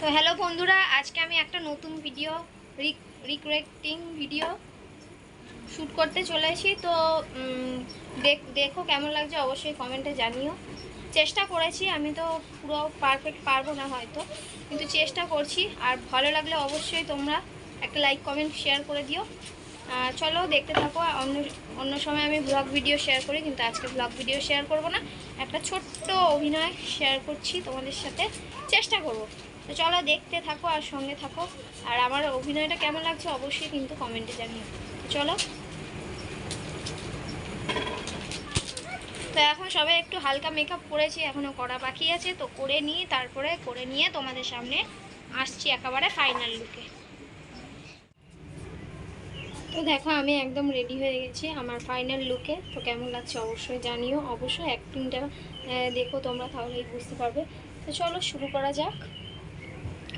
তো হ্যালো বন্ধুরা, আজকে আমি একটা নতুন ভিডিও রিক্রেক্টিং ভিডিও শ্যুট করতে চলেছি তো দেখ কেমন লাগছে, অবশ্যই কমেন্টে জানিও। চেষ্টা করেছি, আমি তো পুরো পারফেক্ট পারব না হয়তো, কিন্তু চেষ্টা করছি। আর ভালো লাগলে অবশ্যই তোমরা একটা লাইক কমেন্ট শেয়ার করে দিও। চলো দেখতে থাকো, অন্য অন্য সময় আমি ব্লগ ভিডিও শেয়ার করি, কিন্তু আজকে ব্লগ ভিডিও শেয়ার করব না। একটা ছোট্ট অভিনয় শেয়ার করছি তোমাদের সাথে। চেষ্টা করব। তো চলো দেখতে থাকো আর সঙ্গে থাকো। আর আমার অভিনয়টা কেমন লাগছে অবশ্যই কিন্তু কমেন্টে জানিও। চলো। তো এখন সবাই একটু হালকা মেকআপ করেছি এখনও করা বাকি আছে। তো করে নিয়ে তারপরে করে নিয়ে তোমাদের সামনে আসছি একেবারে ফাইনাল লুকে তো দেখো, আমি একদম রেডি হয়ে গেছি আমার ফাইনাল লুকে তো কেমন লাগছে অবশ্যই জানিও। অবশ্যই অ্যাক্টিংটা দেখো তোমরা, তাহলেই বুঝতে পারবে। তো চলো, শুরু করা যাক।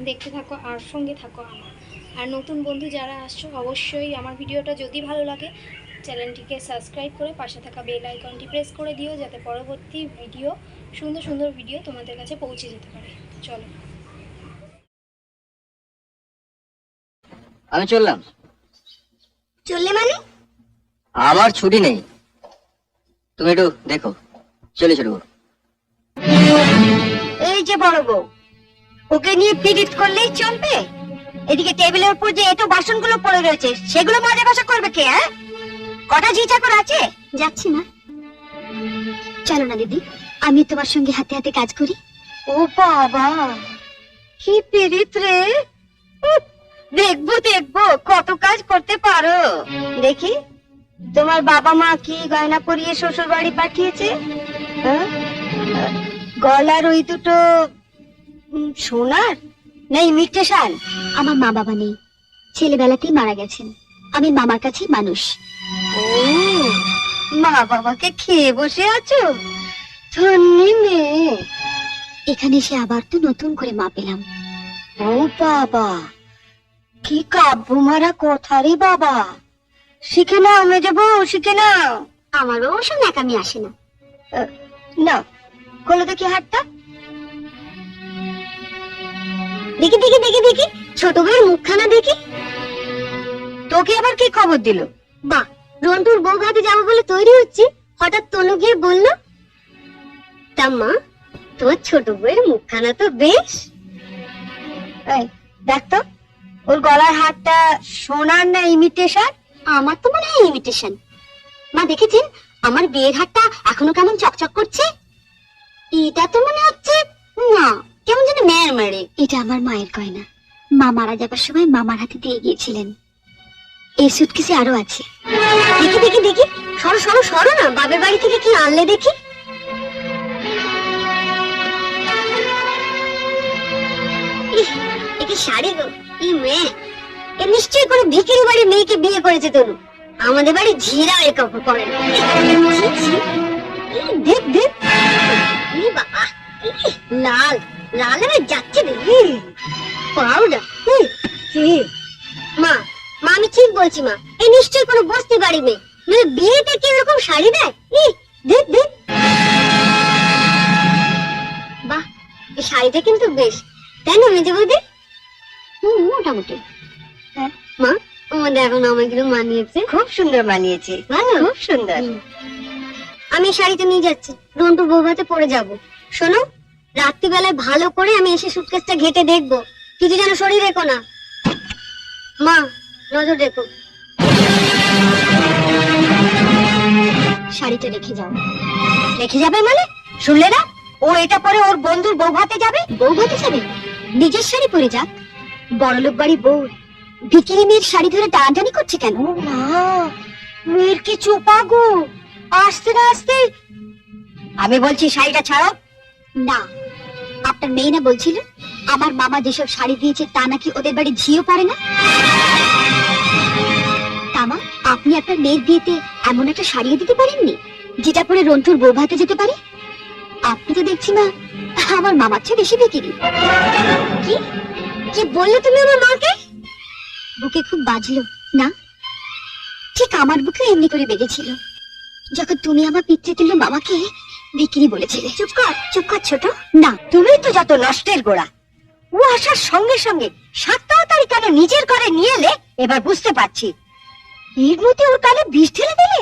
দেখতে থাকো আর সঙ্গে থাকো আমার। আর নতুন বন্ধু যারা আসছো অবশ্যই আমার ভিডিওটা যদি ভালো লাগে চ্যানেলটিকে সাবস্ক্রাইব করে পাশে থাকা বেল আইকনটি প্রেস করে দিও যাতে পরবর্তী ভিডিও সুন্দর সুন্দর ভিডিও তোমাদের কাছে পৌঁছে যেতে পারে। চলো। আমি চললাম। চললে মানে? আমার ছুটি নেই। তুমি একটু দেখো। চলে চলো এই যে বড় বউ। ওকে নিয়ে পিরিত করলেই চলবে। এদিকে টেবিলের উপর যে এটো বাসনগুলো পড়ে রয়েছে সেগুলো মাজা কষা করবে কে হ্যাঁ? কটা ঝি চাকর আছে? যাচ্ছি না চলো না দিদি আমি তোমার সঙ্গে হাতে হাতে কাজ করি। ও বাবা কি পিরিত রে। দেখব দেখব কত কাজ করতে পারো। দেখি তোমার বাবা মা কি গয়না পরিয়ে শ্বশুর বাড়ি পাঠিয়েছে? হ্যাঁ? গলার ওই দুটো সোনার? না ইমিটেশন আমার মা বাবা নেই। ছেলেবেলাতেই মারা গেছেন। আমি মামার কাছেই মানুষ। ও মা বাবাকে খেয়ে বসে আছো? ধন্যি মেয়ে। এখানে এসে আবার তো নতুন করে মা পেলাম। ও বাবা কি কাব্য মারা কথা রে বাবা। শিখে নাও মেজে বউ শিখে নাও। আমারও ওসব ন্যাকামি আসে না। না খোলো দেখি হাতটা। দেখি দেখি দেখি দেখি। ছোট বউয়ের মুখখানা দেখি। তোকে আবার কি খবর দিল? বা, রন্টুর বউ ভাতে যাব বলে তৈরি হচ্ছে। হঠাৎ তনু গিয়ে বলল, তা মা তোমার ছোট বউয়ের মুখখানা তো বেশ। দেখ তো, ওর গলার হারটা সোনার না ইমিটেশন আমার তো মনে হয় ইমিটেশন মা, দেখেছেন? আমার বিয়ের হাতটা এখনও কেমন চকচক করছে? এটা আমার মায়ের গয়না। মা মারা যাবার সময় মামার হাতে দিয়ে গিয়েছিলেন। এই সুটকেসে আরও আছে। দেখি দেখি দেখি। সরো সরো সরো না। বাবের বাড়ি থেকে কি আনলে দেখি? শাড়ি গো? ই মেয়ে? এ নিশ্চয়ই করে ভিকিরি বাড়ির মেয়েকে বিয়ে করেছে তনু। আমাদের বাড়ি ঝিরা এ কাপড় পরে দেখ দেখ। লাল। লাল হয়ে যাচ্ছে দেখি পাউডার মা মা আমি ঠিক বলছি মা। এ নিশ্চয়ই কোনো বস্তি বাড়ি মেয়ে মানে বিয়েতে কি এরকম শাড়ি দেয়? দেখ দেখ বাহ এই শাড়িটা কিন্তু বেশ। তাই না মেজে বৌদি? হুম মোটামুটি। মা আমাদের এখন আমাকে মানিয়েছে। খুব সুন্দর মানিয়েছে। ভালো? খুব সুন্দর। আমি শাড়িটা নিয়ে যাচ্ছি। রন্টু বৌভাতে পরে যাব। শোনো রাত্রিবেলায় ভালো করে আমি এসে সুটকেসটা ঘেটে দেখব। কিছু যেন শরীর রেখো না। মা নজর রেখো। শাড়িটা রেখে যাও। রেখে যাবে মানে? শুনলে না? ও এটা পরে ওর বন্ধুর বউ ভাতে যাবে? বউ ভাতে যাবে? নিজের শাড়ি পরে যাক। বড়লোক বাড়ি বউ। ভিকিরি মেয়ের শাড়ি ধরে টানাটানি করছে কেন? মা মেয়ের কি চোপা গো আসতে না আসতে। আমি বলছি শাড়িটা ছাড়ো। না। আপনার মেয়ে না বলছিল? আমার মামা যেসব শাড়ি দিয়েছে, তা নাকি ওদের বাড়ি ঝিও পারে না? তামা, আপনি আপনার মেয়ের বিয়েতে এমন একটা শাড়িও দিতে পারেননি, যেটা পরে রন্টুর বউ ভাতে যেতে পারে? আপনি তো দেখছি না আমার মামার চেয়ে বেশি বিক্রি। কি? কি বললে তুমি আমার মাকে? বুকে খুব বাজলো, না? ঠিক আমার বুকে এমনি করে বেজেছিল যখন তুমি আমার পিতৃতুল্য মামাকে বিক্রি বলেছিলে। চুপ কর চুপ কর ছোট। না তুমি তো যত নষ্টের গোড়া। ও আসার সঙ্গে সঙ্গে সাত তাড়াতাড়ি কেন নিজের ঘরে নিয়ে এলে? এবার বুঝতে পারছি। এর মধ্যে ওর কানে বিষ ঢেলে দিলে?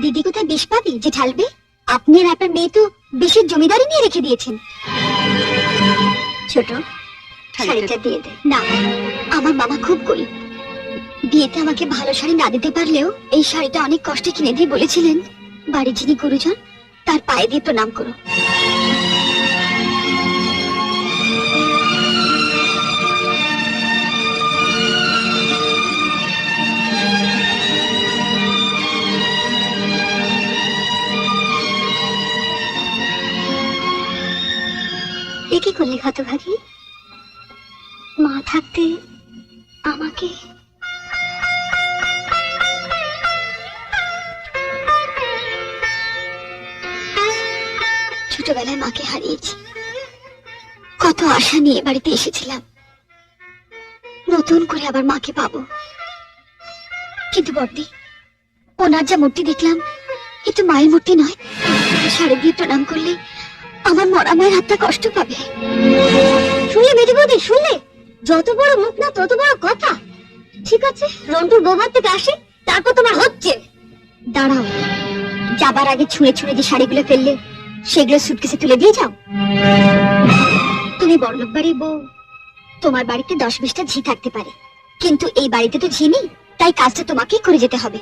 দিদি, কোথায় বিষ পাবি? যে ঢালবে? আপনি আর আপনার মেয়ে তো বিষের জমিদারি নিয়ে রেখে দিয়েছেন। ছোট, শাড়িটা দিয়ে দে। না, আমার মামা খুব গরিব। বিয়েতে আমাকে ভালো শাড়ি না দিতে পারলেও এই শাড়িটা অনেক কষ্টে কিনে দিয়ে বলেছিলেন। বাড়ির যিনি গুরুজন তার পায়ে দিয়ে প্রণাম করো। কি করলি হতভাগী মা থাকতে আমাকে ছোটবেলায় মাকে হারিয়েছি। কত আশা নিয়ে বাড়িতে এসেছিলাম। নতুন করে আবার মাকে পাবো। কিন্তু বর্দি, ওনার যা মূর্তি দেখলাম, এ তো মায়ের মূর্তি নয়। শাড়ি দিয়ে প্রণাম করলে আমার মরা মায়ের হাতটা কষ্ট পাবে। শুনলে মেজি বৌদি, শুনলে? যত বড় মুখ না, তত বড় কথা। ঠিক আছে, রন্টুর গোবার থেকে আসে, তারপর তোমার হচ্ছে। দাঁড়াও, যাবার আগে ছুঁড়ে ছুঁড়ে যে শাড়িগুলো ফেললে সেগুলো সুটকেসে তুলে দিয়ে যাও। তুমি বড়লোক বাড়ির বউ। তোমার বাড়িতে দশ বিশটা ঝি থাকতে পারে। কিন্তু এই বাড়িতে তো ঝি নেই তাই কাজটা তোমাকেই করে যেতে হবে।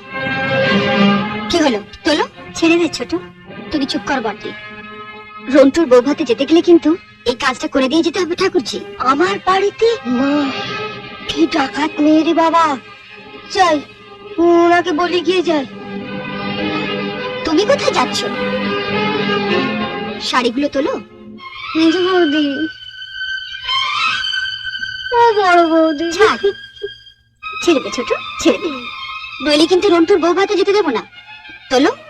কি হলো? তোলো ছেড়ে দে ছোট। তুমি চুপ কর বর্দি রন্টুর বৌভাতে যেতে গেলে কিন্তু এই কাজটা করে দিয়ে যেতে হবে ঠাকুরজি। আমার বাড়িতে? মা কি ডাকাত মেয়ে রে বাবা। যাই ওনাকে বলি গিয়ে যাই। তুমি কোথায় যাচ্ছ? শাড়িগুলো তোলো। মেজো বৌদি। ও বড় বৌদি। ছাড়। ছেড়ে দে ছোট ছেড়ে দে। নইলে কিন্তু রন্টুর বউ ভাতে যেতে দেবো না। তোলো।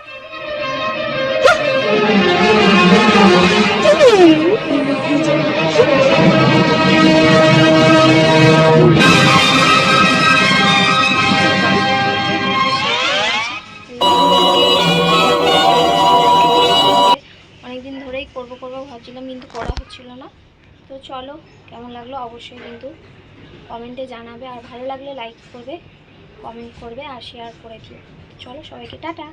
ভাবছিলাম কিন্তু করা হচ্ছিল না। তো চলো, কেমন লাগল অবশ্যই কিন্তু কমেন্টে জানাবে। আর ভালো লাগলে লাইক করবে কমেন্ট করবে আর শেয়ার করে দিও। চলো সবাইকে টাটা।